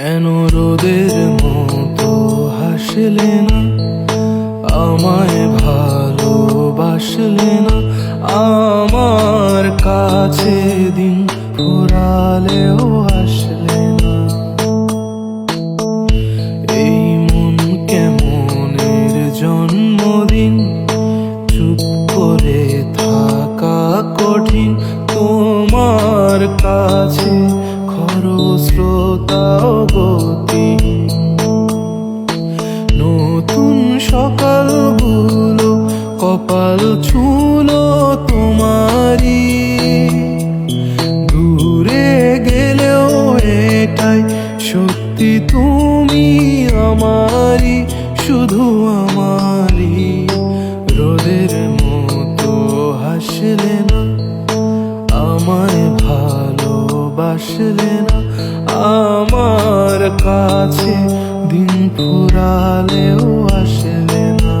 কেন রোদের মতো হাসলে না? আমায় ভালোবাসলে না? আমার কাছে দিন ফুরালেও আসলে না। এই মন কেমনের জন্মদিন? চুপ করে থাকা কঠিন তোমার কাছে। খরস্রোতাও গতি। নতুন কপাল ছুলো তোমারই। দূরে গেলেও এটাই সত্যি তুমি আমারই, শুধু আমারই। রোদের মতো হাসলে না, আমায় ভালোবাসলে না আমার কাছে দিন ফুরালেও আসলে না।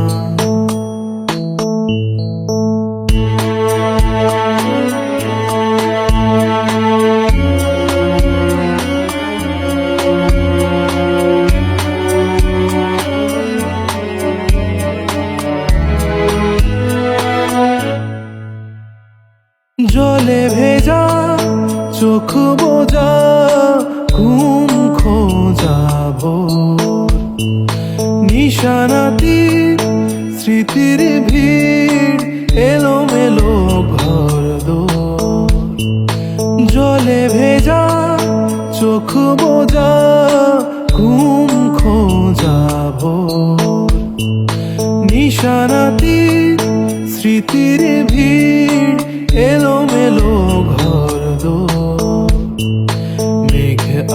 জলে ভেজা চোখ বোঝা, ঘুম খোঁজাব নিশানাতি, স্মৃতির ভিড়, এলোমেলো ঘর দোর। জলে ভেজা, চোখ বোঝা, ঘুম খোঁজাব নিশানাতি, স্মৃতির ভিড়, এলোমেলো ঘর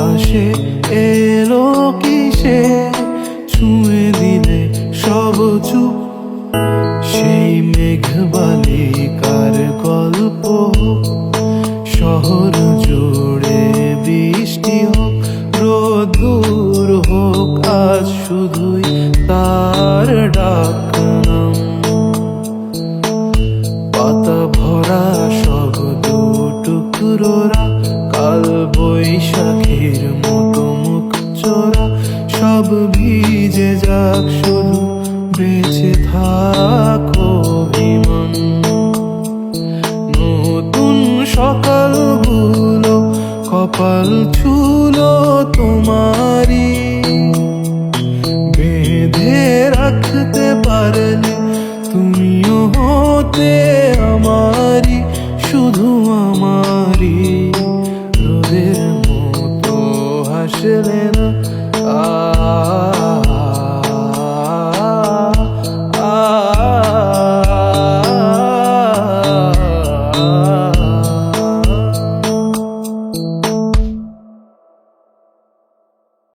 আসে এলো কিসে? ছুঁয়ে দিলে সব চুপ। সেই মেঘ বালিকার গল্প? শহর জুড়ে বৃষ্টি হোক, রোদ দূর হোক, আজ শুধুই শুধু বেঁচে থাকো বিমান নতুন সকালগুলো কপাল ছুলো তোমারই। বেঁধে রাখতে পারলে তুমিও হতে